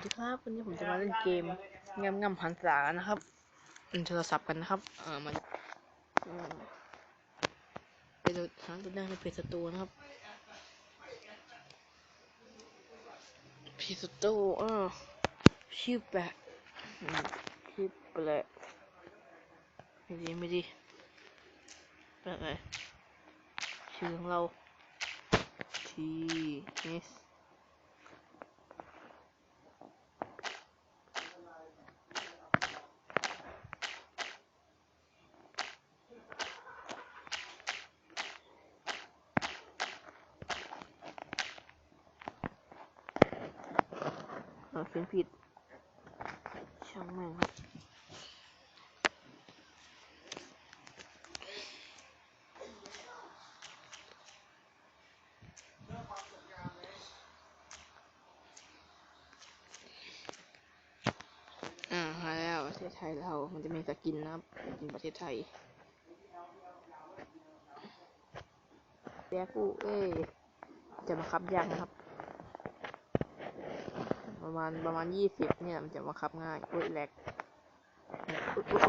วัสดีครับวันนี้ผมจะมาเล่นเกมงำงำหันษานะครับเล่นโทรศัพท์กันนะครับ เออมันเออไปดูหาตัวได้ในเพจสตูนะครับเพจสตูเออชื่อแปะชื่อแปะไม่ดีไม่ดีแปะไงชื่อของเราทีเอส เราเขียนผิด ช่างแม่งครับอ่ามาแล้วประเทศไทยเรา มันจะมีสกินนะครับสกินประเทศไทยแยกกูเอ้ยจะมาคับยังนะครับ ประมาณประมาณยี่สิบเนี่ยมันจะมาคับง่ายโอ้ยแหลก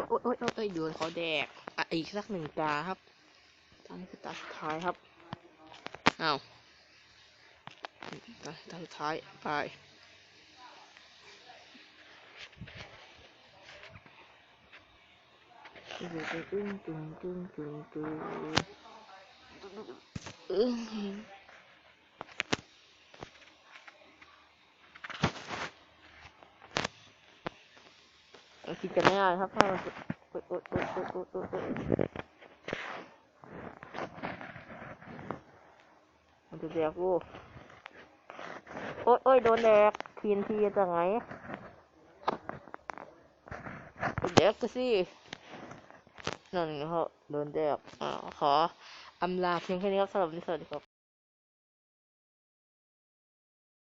โอ้ยโอ้ยโอ้ยโอ้ยโอ้ยโดนเขาแดกอะอีกสักหนึ่งตาครับตานี้คือตาสุดท้ายครับอ้าวตาตาสุดท้ายไปตึ้งตึ้งตึ้งตึ้งตึ้งตึ้ง เราคิดกันไม่ได้ครับถ้าเราโอ๊ยโอ๊ยโอ๊ยโอ๊ยโอ๊ยโอ๊ยโอ๊ยมันจะแดกกูโอ๊ยโอ๊ยโดนแดกทีนทีจากไหนแดกก็สินั่นเขาโดนแดกอ่าขออำลาเพียงแค่นี้ครับสำหรับวันนี้สวัสดีครับ